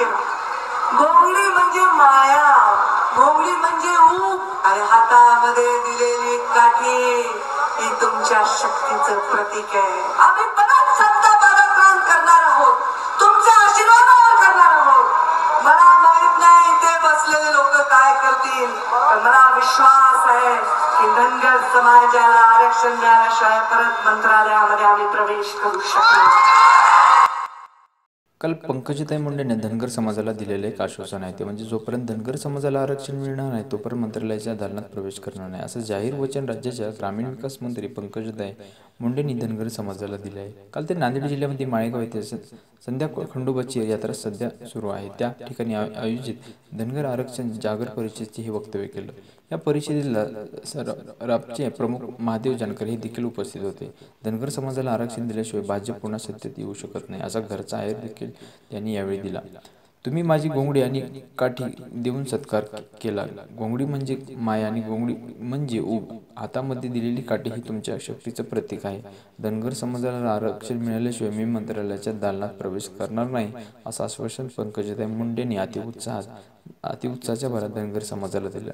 केला गोंगडी म्हणजे माया गोंगडी म्हणजे ऊप आणि हातामध्ये दिलेली काठी ही तुमच्या शक्तीचं प्रतीक आहे. आम्ही परत संतापाला ग्रहण करणार आहोत. तुमचा आशीर्वाद करणार आहोत. मला माहीत नाही ते बसलेले लोक काय करतील पण मला विश्वास आहे की धनगर समाजाला आरक्षण मिळाल्याशिवाय परत मंत्रालयामध्ये आम्ही प्रवेश करू शकणार. काल पंकजताई मुंडेने धनगर समाजाला दिलेले एक आश्वासन आहे ते म्हणजे जोपर्यंत धनगर समाजाला आरक्षण मिळणार नाही तोपर्यंत मंत्रालयाच्या दालनात प्रवेश करणार नाही. असं जाहीर वचन राज्याच्या ग्रामीण विकास मंत्री पंकजताई मुंडेंनी धनगर समाजाला दिले आहे काल ते नांदेड जिल्ह्यामध्ये माळेगाव येथे संध्या खंडोबाची यात्रा सध्या सुरू आहे. त्या ठिकाणी आय- आयोजित धनगर आरक्षण जागर परिषदेचे हे वक्तव्य केलं. या परिषदेला सर प्रमुख महादेव जानकर हे देखील उपस्थित होते. धनगर समाजाला आरक्षण दिल्याशिवाय भाजप पुन्हा सत्तेत येऊ शकत नाही असा घरचा आयर देखील त्यांनी यावेळी दिला. तुम्ही माझी घोंगडी आणि काठी देऊन सत्कार केला. घोंगडी म्हणजे माया आणि घोंगडी म्हणजे ऊब. हातामध्ये दिलेली काठी ही तुमच्या शक्तीचं प्रतीक आहे. धनगर समाजाला आरक्षण मिळाल्याशिवाय मी मंत्रालयाच्या दालनात प्रवेश करणार नाही असं आश्वासन पंकजाताई मुंडेंनी अतिउत्साहात अतिउत्साहाच्या भरात धनगर समाजाला दिलं.